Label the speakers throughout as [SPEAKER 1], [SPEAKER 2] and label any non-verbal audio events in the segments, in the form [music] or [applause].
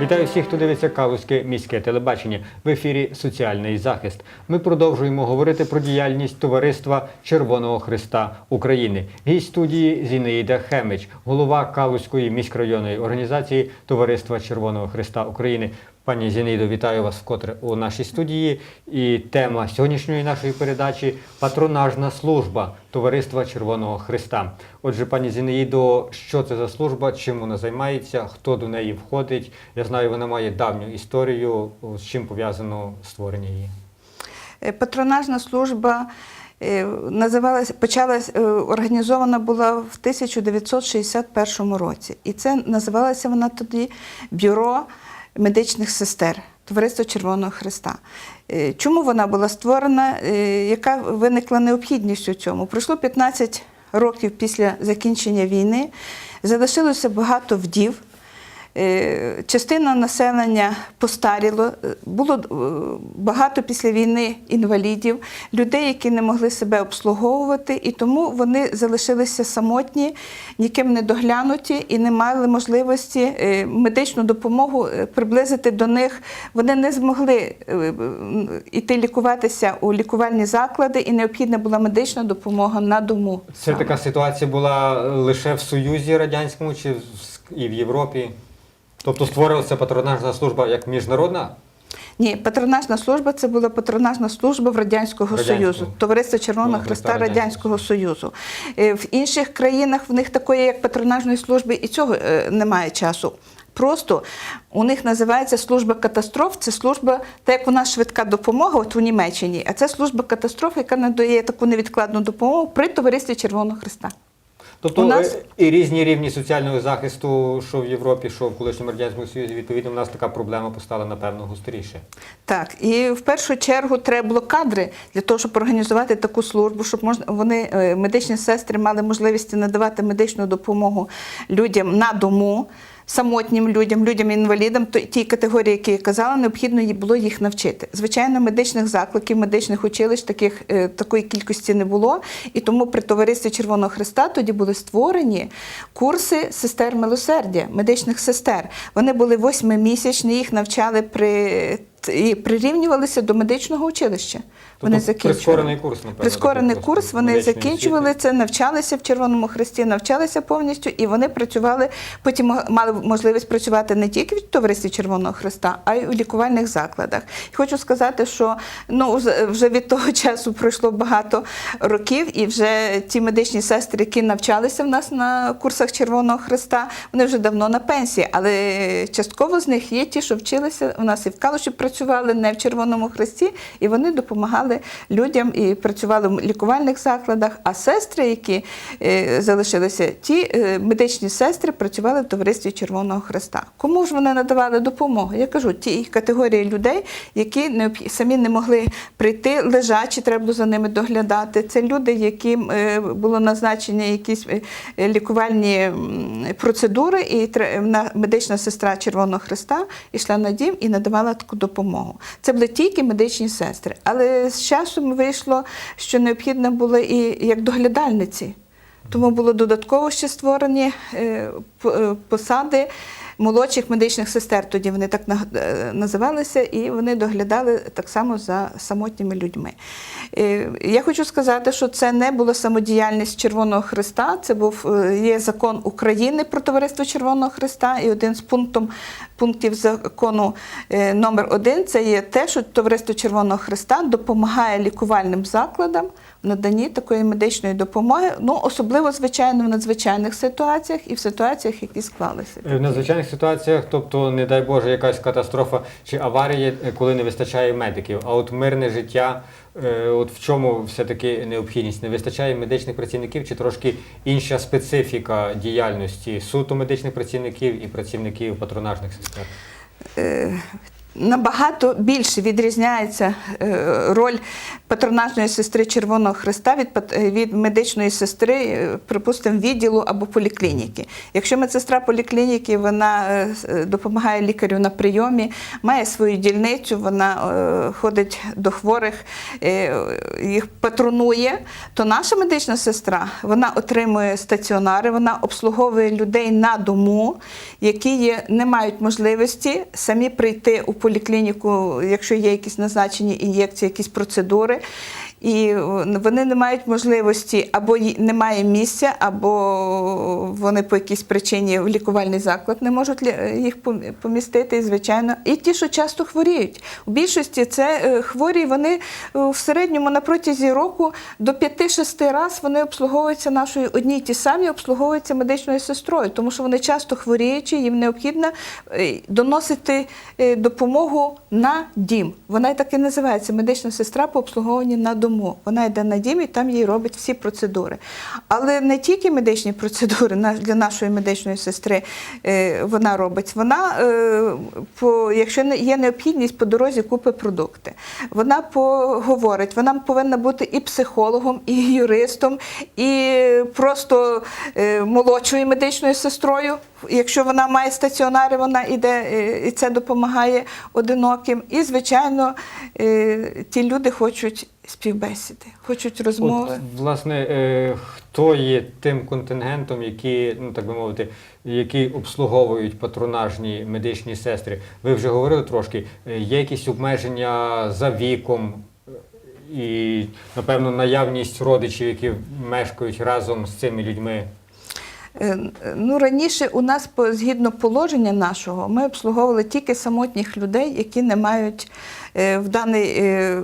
[SPEAKER 1] Вітаю всіх, хто дивиться Калузьке міське телебачення в ефірі Соціальний захист. Ми продовжуємо говорити про діяльність товариства Червоного Христа України. Гість студії Зінаїда Хемич, голова Калузької міськрайонної організації Товариства Червоного Христа України. Пані Зінаїдо, вітаю вас вкотре у нашій студії. І тема сьогоднішньої нашої передачі патронажна служба Товариства Червоного Христа. Отже, пані Зінаїдо, що це за служба, чим вона займається, хто до неї входить? Я знаю, вона має давню історію, з чим пов'язано створення її.
[SPEAKER 2] Е, Патронажна служба е, називалась, почалась, е, організована була в 1961 році. І це називалася вона тоді Бюро медичних сестер. Товариство Червоного Христа. Е, Чому вона була створена? Е, Яка виникла необхідність у цьому? Пройшло 15 років після закінчення війни, залишилося багато вдів. Е, Частина населення постаріло, Е, було е, багато після війни інвалідів, людей, які не могли себе обслуговувати, і тому вони залишилися самотні, ніким не доглянуті і не мали можливості медичну допомогу приблизити до них. Вони не змогли іти лікуватися у лікувальні заклади, і необхідна була медична допомога на дому.
[SPEAKER 1] Це така ситуація була лише в Союзі Радянському чи і в Європі? Тобто створилася патронажна служба як міжнародна?
[SPEAKER 2] Ні, патронажна служба це була патронажна служба в Радянського
[SPEAKER 1] Радянського.
[SPEAKER 2] Союзу, Товариство Червоного
[SPEAKER 1] Червоного
[SPEAKER 2] Христа
[SPEAKER 1] Хреста
[SPEAKER 2] Радянського Союзу. Е, В інших країнах в них такої, як патронажної служби, і цього е, немає часу. Просто у них називається служба катастроф. Це служба, так як у нас швидка допомога, от у Німеччині, а це служба катастроф, яка надає таку невідкладну допомогу при товаристві Червоного Христа.
[SPEAKER 1] Тобто
[SPEAKER 2] У нас-
[SPEAKER 1] е, і різні рівні соціального захисту, що в Європі, що в колишньому радянському союзі, відповідно, у нас така проблема постала напевно гостріше.
[SPEAKER 2] Так, і в першу чергу треба було кадри для того, щоб організувати таку службу, щоб можна вони е, медичні сестри мали можливість надавати медичну допомогу людям на дому. Самотнім людям, людям інвалідам, тій категорії, які я казала, необхідно було їх навчити. Звичайно, медичних закликів, медичних училищ таких е, такої кількості не було. І тому при товаристві Червоного Христа тоді були створені курси сестер милосердя, медичних сестер. Вони були восьмимісячні, їх навчали при і прирівнювалися до медичного училища. Вони
[SPEAKER 1] Тобто
[SPEAKER 2] закінчували.
[SPEAKER 1] прискорений курс, напевно.
[SPEAKER 2] Прискорений курс, вони закінчували
[SPEAKER 1] освіти.
[SPEAKER 2] це, навчалися в Червоному Хресті, навчалися повністю, і вони працювали, потім мали можливість працювати не тільки в товаристві Червоного Христа, а й у лікувальних закладах. І хочу сказати, що ну, вже від того часу пройшло багато років, і вже ті медичні сестри, які навчалися в нас на курсах Червоного Христа, вони вже давно на пенсії, але частково з них є ті, що вчилися у нас і в Калуші працювали не в Червоному Хресті, і вони допомагали людям і працювали в лікувальних закладах. А сестри, які е, залишилися, ті е, медичні сестри працювали в товаристві Червоного Христа. Кому ж вони надавали допомогу? Я кажу, ті категорії людей, які самі не могли прийти лежачі, треба за ними доглядати. Це люди, яким е, було назначені якісь лікувальні процедури, і медична сестра Червоного Христа йшла на дім і надавала таку допомогу. Це були тільки медичні сестри. Але з часом вийшло, що необхідно було і як доглядальниці. Тому було додатково ще створені е, е, посади молодших медичних сестер. Тоді вони так е, називалися, і вони доглядали так само за самотніми людьми. Е, Я хочу сказати, що це не була самодіяльність Червоного Христа. Це був е, є закон України про товариство Червоного Христа, і один з пунктом, пунктів закону номер один це є те, що товариство Червоного Христа допомагає лікувальним закладам наданні такої медичної допомоги. Ну особливо звичайно в надзвичайних ситуаціях і в ситуаціях, які склалися.
[SPEAKER 1] Е, В надзвичайних ситуаціях, тобто, не дай Боже, якась катастрофа чи аварія, е, коли не вистачає медиків. А от мирне життя, е, от в чому все-таки необхідність? Не вистачає медичних працівників чи трошки інша специфіка діяльності суто медичних працівників і працівників патронажних сестер?
[SPEAKER 2] Набагато більше відрізняється е, роль патронажної сестри Червоного Христа від, е, від медичної сестри, е, припустимо, відділу або поліклініки. Якщо медсестра поліклініки вона допомагає лікарю на прийомі, має свою дільницю, вона ходить до хворих, їх патронує, то наша медична сестра вона отримує стаціонари, вона обслуговує людей на дому, які не мають можливості самі прийти у поліклініку, якщо є якісь назначені ін'єкції, якісь процедури. І е, вони не мають можливості або немає місця, або вони по якійсь причині в лікувальний заклад не можуть їх пом- помістити, і, звичайно. І ті, що часто хворіють. У більшості це е, хворі, вони е, в середньому на протязі року до 5-6 разів вони обслуговуються нашою одні й ті самі, обслуговуються медичною сестрою, тому що вони часто хворіючі, їм необхідно е, доносити е, допомогу на дім. Вона і так і називається медична сестра по обслуговуванню на дому. Вона йде на дім і там їй робить всі процедури. Але не тільки медичні процедури для нашої медичної сестри е, вона робить. Вона, е, якщо є необхідність по дорозі, купить продукти. Вона поговорить, вона повинна бути і психологом, і юристом, і просто е, молодшою медичною сестрою. Якщо вона має стаціонари, вона іде е, і це допомагає одиноким. І, звичайно, ті люди хочуть співбесіди, хочуть розмови.
[SPEAKER 1] От, власне, е, хто є тим контингентом, які, ну так би мовити, які обслуговують патронажні медичні сестри? Ви вже говорили трошки, е, є якісь обмеження за віком е, і, напевно, наявність родичів, які мешкають разом з цими людьми.
[SPEAKER 2] Е, Ну, раніше у нас, згідно положення нашого, ми обслуговували тільки самотніх людей, які не мають е, в даний е,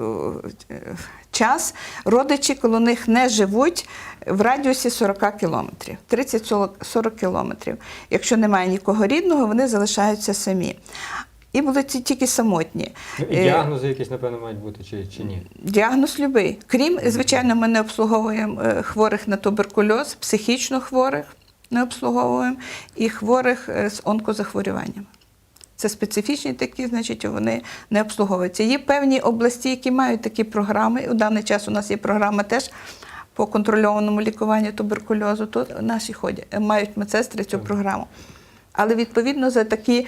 [SPEAKER 2] час родичі, коли них не живуть в радіусі 40 кілометрів, 30-40 кілометрів. Якщо немає нікого рідного, вони залишаються самі. І були ті- тільки самотні.
[SPEAKER 1] Ну, І діагнози якісь, напевно, мають бути чи, чи ні?
[SPEAKER 2] Діагноз любий. Крім, звичайно, ми не обслуговуємо хворих на туберкульоз, психічно хворих не обслуговуємо і хворих е, з онкозахворюваннями. Це специфічні такі, значить, вони не обслуговуються. Є певні області, які мають такі програми. У даний час у нас є програма теж по контрольованому лікуванню туберкульозу. Тут наші ходять, мають медсестри цю програму. Але відповідно за такі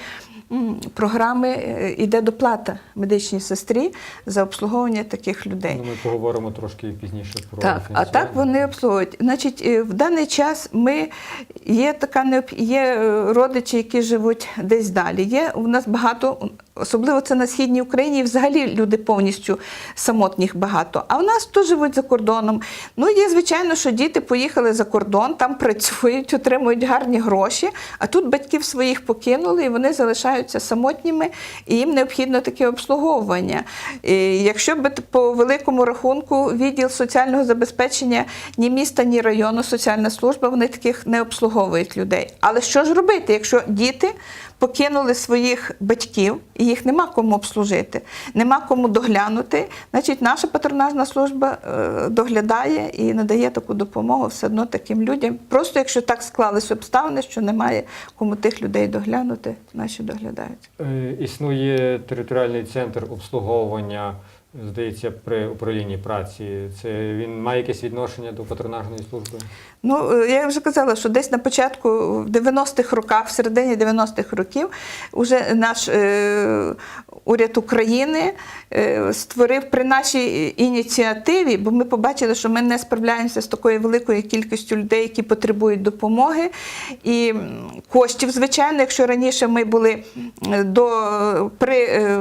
[SPEAKER 2] програми е, йде доплата медичній сестрі за обслуговування таких людей.
[SPEAKER 1] Ну, ми поговоримо трошки пізніше про
[SPEAKER 2] Так, а так вони обслуговують. Значить, е, в даний час ми є така є е, родичі, які живуть десь далі. Є у нас багато, особливо це на східній Україні, взагалі люди повністю самотніх багато. А в нас тут живуть за кордоном. Ну, є звичайно, що діти поїхали за кордон, там працюють, отримують гарні гроші, а тут батьків своїх покинули, і вони залишаються самотніми, і їм необхідно таке обслуговування. І якщо б по великому рахунку відділ соціального забезпечення ні міста, ні району, соціальна служба, вони таких не обслуговують людей. Але що ж робити, якщо діти покинули своїх батьків і їх нема кому обслужити, нема кому доглянути, значить наша патронажна служба е, доглядає і надає таку допомогу все одно таким людям. Просто якщо так склались обставини, що немає кому тих людей доглянути, наші доглядають.
[SPEAKER 1] Е, Існує територіальний центр обслуговування, здається, при управлінні праці. Це він має якесь відношення до патронажної служби?
[SPEAKER 2] Ну, е, я вже казала, що десь на початку в 90-х роках, в середині 90-х років, уже наш е, уряд України е, створив при нашій ініціативі, бо ми побачили, що ми не справляємося з такою великою кількістю людей, які потребують допомоги і коштів. Звичайно, якщо раніше ми були до при е,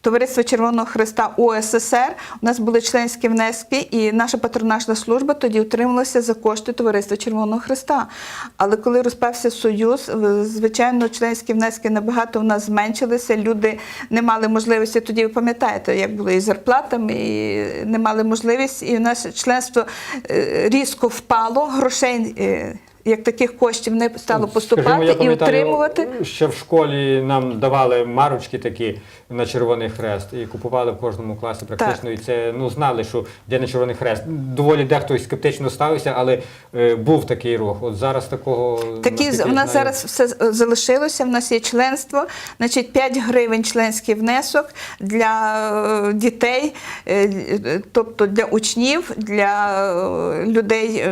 [SPEAKER 2] Товариства Червоного Христа УССР, у нас були членські внески, і наша патронажна служба тоді утрималася за кошти Товариства Червоного Христа. Але коли розпався Союз, звичайно, членські внески набагато в нас зменшилися. Люди не мали можливості. Тоді ви пам'ятаєте, як було і зарплатами, і не мали можливості, і наше членство е, різко впало, грошей. Як таких коштів не стало поступати
[SPEAKER 1] скажімо, я
[SPEAKER 2] і
[SPEAKER 1] пам'ятаю,
[SPEAKER 2] утримувати.
[SPEAKER 1] Ще в школі нам давали марочки такі на Червоний Хрест і купували в кожному класі практично. І це ну знали, що де на Червоний Хрест. Доволі дехто скептично ставився, але е, був такий рух. От зараз такого
[SPEAKER 2] Такі в нас
[SPEAKER 1] знаю,
[SPEAKER 2] зараз все залишилося. В нас є членство, значить 5 гривень членський внесок для е, дітей, е, е, тобто для учнів, для людей.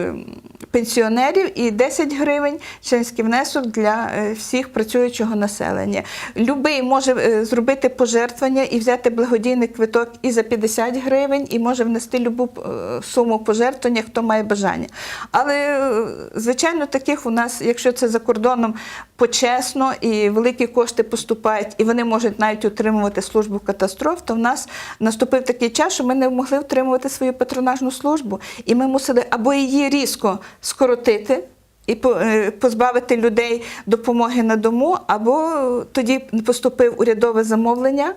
[SPEAKER 2] Пенсіонерів і 10 гривень членський внесок для е, всіх працюючого населення. Любий може е, зробити пожертвування і взяти благодійний квиток і за 50 гривень, і може внести любу е, суму пожертвування, хто має бажання. Але, звичайно, таких у нас, якщо це за кордоном, почесно і великі кошти поступають, і вони можуть навіть утримувати службу катастроф, то в нас наступив такий час, що ми не могли утримувати свою патронажну службу. І ми мусили або її різко скоротити. І е, позбавити людей допомоги на дому, або тоді поступив урядове замовлення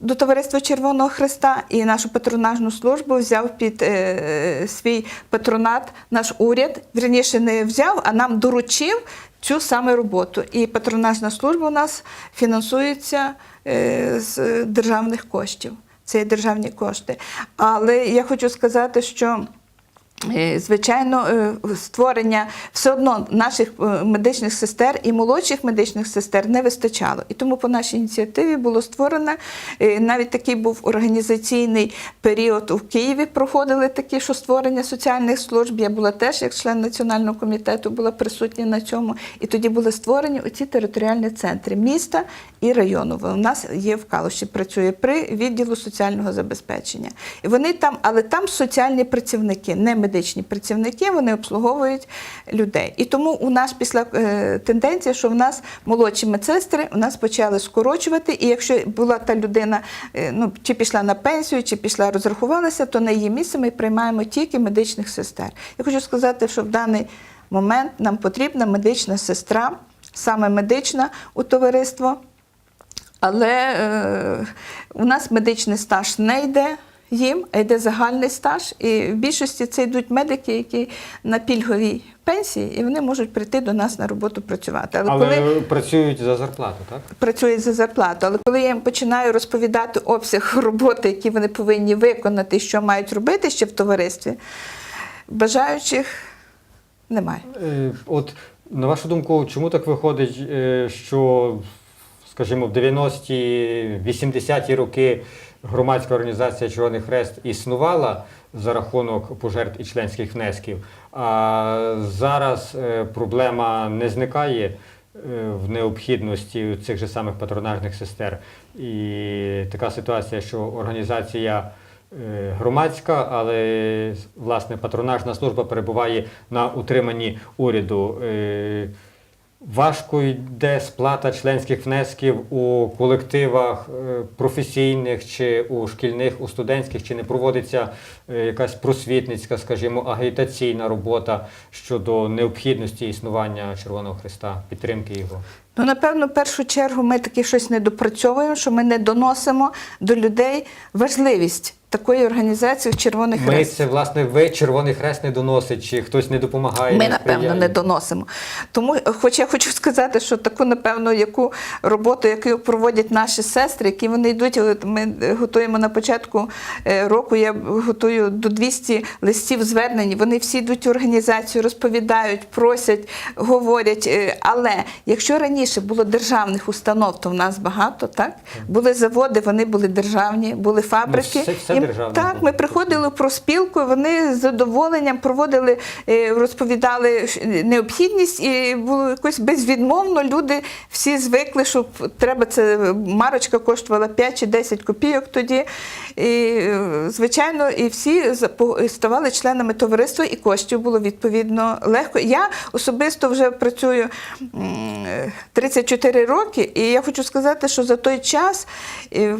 [SPEAKER 2] до Товариства Червоного Христа і нашу патронажну службу взяв під е, свій патронат наш уряд. Вірніше не взяв, а нам доручив цю саме роботу. І патронажна служба у нас фінансується е, з державних коштів. Це є державні кошти. Але я хочу сказати, що. Е, Звичайно, е, створення все одно наших е, медичних сестер і молодших медичних сестер не вистачало. І тому по нашій ініціативі було створено навіть такий був організаційний період у Києві. Проходили такі, що створення соціальних служб. Я була теж як член національного комітету, була присутня на цьому. І тоді були створені оці територіальні центри міста і району. У нас є в Калуші, працює при відділу соціального забезпечення. І вони там, але там соціальні працівники, не медичні працівники, вони обслуговують людей. І тому у нас після е, тенденція, що в нас молодші медсестри у нас почали скорочувати. І якщо була та людина, е, ну чи пішла на пенсію, чи пішла розрахувалася, то на її місце ми приймаємо тільки медичних сестер. Я хочу сказати, що в даний момент нам потрібна медична сестра, саме медична у товариство. Але е, у нас медичний стаж не йде їм, а йде загальний стаж. І в більшості це йдуть медики, які на пільговій пенсії, і вони можуть прийти до нас на роботу працювати. Але,
[SPEAKER 1] Але
[SPEAKER 2] коли
[SPEAKER 1] працюють за зарплату, так?
[SPEAKER 2] працюють за зарплату, але коли я їм починаю розповідати обсяг [laughs] роботи, які вони повинні виконати, що мають робити ще в товаристві, бажаючих немає.
[SPEAKER 1] Е, От на вашу думку, чому так виходить, е, що, скажімо, в 90-ті, 80-ті роки громадська організація Червоний Хрест існувала за рахунок пожертв і членських внесків, а зараз е, проблема не зникає е, в необхідності цих же самих патронажних сестер. І така ситуація, що організація е, громадська, але власне патронажна служба перебуває на утриманні уряду. Важко йде сплата членських внесків у колективах е, професійних чи у шкільних, у студентських, чи не проводиться е, якась просвітницька, скажімо, агітаційна робота щодо необхідності існування Червоного Христа, підтримки його.
[SPEAKER 2] Ну, напевно, в першу чергу ми таки щось не допрацьовуємо, що ми не доносимо до людей важливість такої організації в Червоний
[SPEAKER 1] Ми
[SPEAKER 2] Хрест.
[SPEAKER 1] це власне ви Червоний Хрест не доносить, чи хтось не допомагає.
[SPEAKER 2] Ми, напевно, не доносимо. Тому, хоч я хочу сказати, що таку, напевно, яку роботу, яку проводять наші сестри, які вони йдуть, ми готуємо на початку е, року, я готую до 200 листів звернень, вони всі йдуть в організацію, розповідають, просять, говорять. Е, Але якщо раніше було державних установ, то в нас багато, так? Були заводи, вони були державні, були фабрики.
[SPEAKER 1] Ну, все- все
[SPEAKER 2] І- так, ми приходили в проспілку, вони з задоволенням проводили, е, розповідали необхідність, і було якось безвідмовно. Люди всі звикли, що треба це марочка коштувала 5 чи 10 копійок тоді. І, е, звичайно, і всі ставали членами товариства, і коштів було відповідно легко. Я особисто вже працюю е, 34 роки, і я хочу сказати, що за той час. е,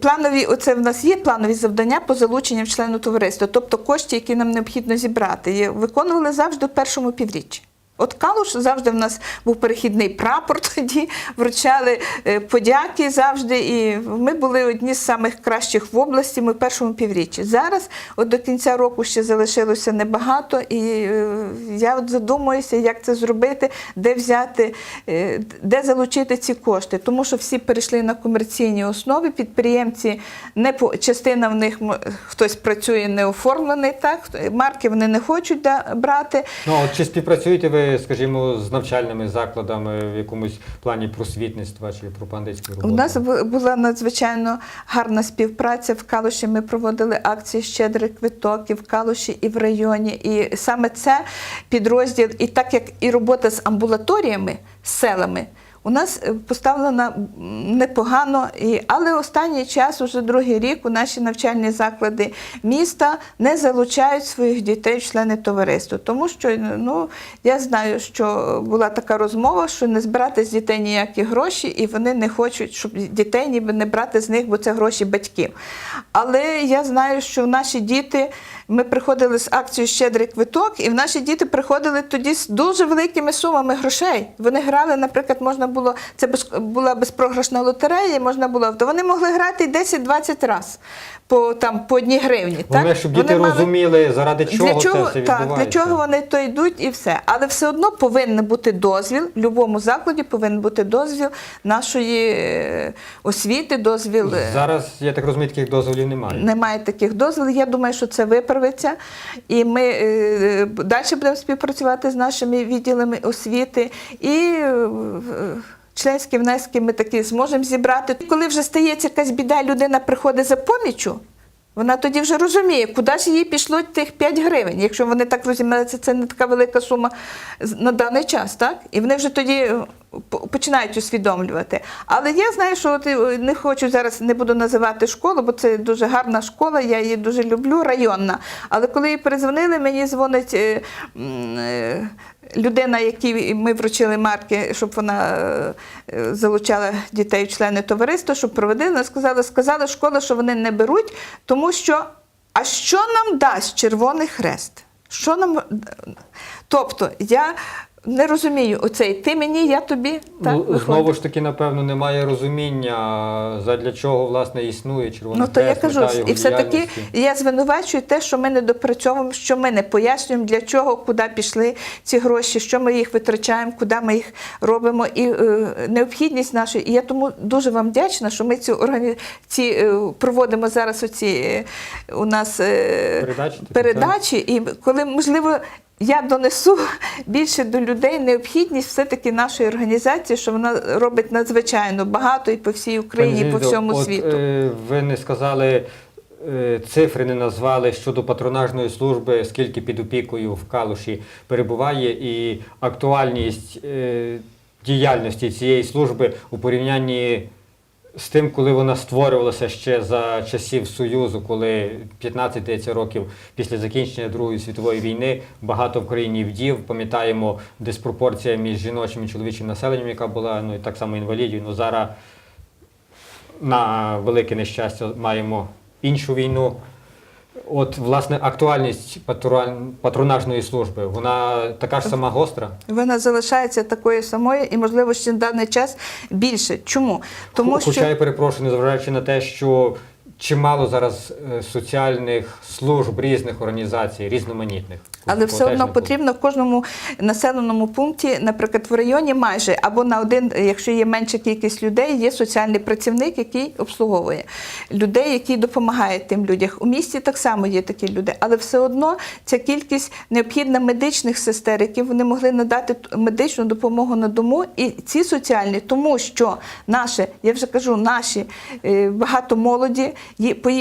[SPEAKER 2] Планові, оце в нас є планові завдання по залученням члену товариства, тобто кошти, які нам необхідно зібрати, виконували завжди в першому півріччі. От Калуш завжди в нас був перехідний прапор [laughs] тоді, вручали е, подяки завжди. І ми були одні з самих кращих в області. Ми в першому півріччі. Зараз, от до кінця року ще залишилося небагато, і е, я от задумуюся, як це зробити, де взяти, е, де залучити ці кошти. Тому що всі перейшли на комерційні основи. Підприємці не по частина в них хтось працює не оформлений, так марки вони не хочуть брати.
[SPEAKER 1] Ну, чи співпрацюєте ви, скажімо, з навчальними закладами в якомусь плані просвітництва чи пропагандистської роботи?
[SPEAKER 2] У нас була надзвичайно гарна співпраця. В Калуші ми проводили акції щедрих квиток і в Калуші, і в районі. І саме це підрозділ, і так як і робота з амбулаторіями, з селами. У нас е, поставлена непогано, але останній час, уже другий рік, у наші навчальні заклади міста не залучають своїх дітей члени товариства. Тому що ну, я знаю, що була така розмова, що не збирати з дітей ніякі гроші, і вони не хочуть, щоб дітей ніби не брати з них, бо це гроші батьків. Але я знаю, що наші діти. Ми приходили з акцією Щедрий квиток, і в наші діти приходили тоді з дуже великими сумами грошей. Вони грали, наприклад, можна було це була безпрограшна лотерея, можна було то вони могли грати 10-20 разів по там по одній гривні.
[SPEAKER 1] Головне,
[SPEAKER 2] так?
[SPEAKER 1] щоб
[SPEAKER 2] Вони
[SPEAKER 1] діти
[SPEAKER 2] мали-
[SPEAKER 1] розуміли, заради чого,
[SPEAKER 2] для чого,
[SPEAKER 1] це
[SPEAKER 2] так,
[SPEAKER 1] відбувається.
[SPEAKER 2] для чого вони то йдуть і все. Але все одно повинен бути дозвіл, в будь-якому закладі повинен бути дозвіл нашої е, освіти, дозвіл. е,
[SPEAKER 1] Зараз, я так розумію, таких дозволів немає.
[SPEAKER 2] немає таких дозволів. Я думаю, що це виправиться. І ми е, далі будемо співпрацювати з нашими відділами освіти. І е, членські внески ми такі зможемо зібрати. Коли вже стається якась біда, людина приходить за поміччю. Вона тоді вже розуміє, куди ж їй пішло тих 5 гривень. Якщо вони так розуміють, це, не така велика сума на даний час, так? І вони вже тоді е, починають усвідомлювати. Але я знаю, що от, е, не хочу зараз, не буду називати школу, бо це дуже гарна школа, я її дуже люблю, районна. Але коли їй перезвонили, мені дзвонить е, людина, якій ми вручили марки, щоб вона залучала дітей члени товариства, щоб проводили. Сказала, сказала школа, що вони не беруть, тому що а що нам дасть Червоний Хрест? Що нам тобто я не розумію оцей ти мені, я тобі так
[SPEAKER 1] Ну, знову ж таки, напевно, немає розуміння, задля чого власне існує червоний
[SPEAKER 2] Ну то я кажу,
[SPEAKER 1] мета його
[SPEAKER 2] і все таки я звинувачую те, що ми не допрацьовуємо, що ми не пояснюємо, для чого, куди пішли ці гроші, що ми їх витрачаємо, куди ми їх робимо, і е, необхідність нашої. І я тому дуже вам вдячна, що ми цю органі... ці е, проводимо зараз. Оці е, у нас е,
[SPEAKER 1] Передачі
[SPEAKER 2] передачі, і коли можливо. Я донесу [laughs] більше до людей необхідність все-таки нашої організації, що вона робить надзвичайно багато і по всій Україні, і по всьому
[SPEAKER 1] от,
[SPEAKER 2] світу.
[SPEAKER 1] е, ви не сказали е, цифри, не назвали щодо патронажної служби, скільки під опікою в Калуші перебуває, і актуальність е, діяльності цієї служби у порівнянні з тим, коли вона створювалася ще за часів Союзу, коли 15 здається, років після закінчення Другої світової війни багато в країні вдів. Пам'ятаємо диспропорція між жіночим і чоловічим населенням, яка була ну і так само інвалідів. Ну зараз на велике нещастя маємо іншу війну. От, власне, актуальність патронажної служби, вона така ж сама гостра.
[SPEAKER 2] Вона залишається такою самою і, можливо, ще на даний час більше. Чому? Тому
[SPEAKER 1] Хоча
[SPEAKER 2] що
[SPEAKER 1] я перепрошую, незважаючи на те, що чимало зараз е, соціальних служб різних організацій, різноманітних.
[SPEAKER 2] Але все одно потрібно в кожному населеному пункті, наприклад, в районі майже або на один, якщо є менша кількість людей, є соціальний працівник, який обслуговує людей, які допомагають тим людям. У місті так само є такі люди, але все одно ця кількість необхідна медичних сестер, які вони могли надати медичну допомогу на дому, і ці соціальні, тому що наше, я вже кажу, наші е, багато молоді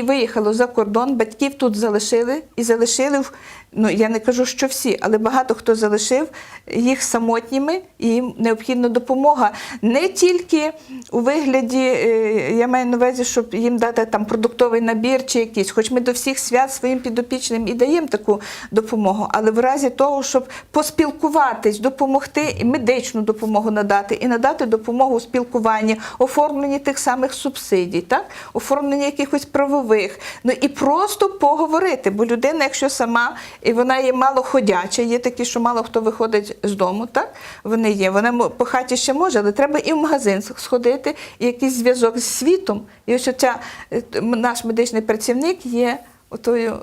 [SPEAKER 2] виїхало за кордон, батьків тут залишили і залишили в. Ну я не кажу, що всі, але багато хто залишив їх самотніми, і їм необхідна допомога не тільки у вигляді, е, я маю на увазі, щоб їм дати там продуктовий набір чи якийсь, хоч ми до всіх свят своїм підопічним і даємо таку допомогу, але в разі того, щоб поспілкуватись, допомогти і медичну допомогу надати, і надати допомогу у спілкуванні, оформленні тих самих субсидій, так? оформленні якихось правових, ну і просто поговорити, бо людина, якщо сама і вона є малоходяча, є такі, що мало хто виходить з дому, так? Вони є. Вона по хаті ще може, але треба і в магазин сходити, і якийсь зв'язок з світом. І ось оця, е, наш медичний працівник є отою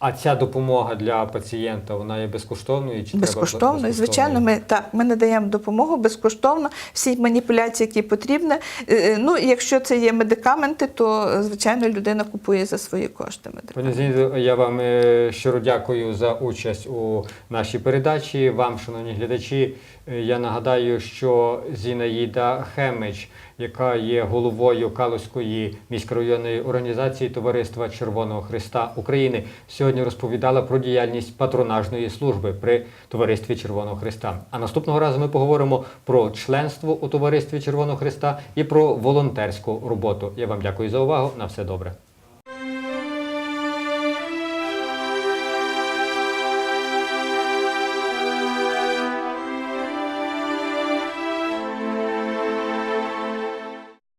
[SPEAKER 1] А ця допомога для пацієнта вона є безкоштовною чи треба
[SPEAKER 2] безкоштовно. І, звичайно, ми так ми надаємо допомогу безкоштовно, всі маніпуляції, які потрібні. Е, е, Ну, якщо це є медикаменти, то звичайно людина купує за свої кошти
[SPEAKER 1] Пані
[SPEAKER 2] медикаменти.
[SPEAKER 1] Я вам е, щиро дякую за участь у нашій передачі. Вам, шановні глядачі, я нагадаю, що Зінаїда Хемич, яка є головою Калузької міськрайонної організації Товариства Червоного Христа України, сьогодні розповідала про діяльність патронажної служби при Товаристві Червоного Христа. А наступного разу ми поговоримо про членство у Товаристві Червоного Христа і про волонтерську роботу. Я вам дякую за увагу. На все добре.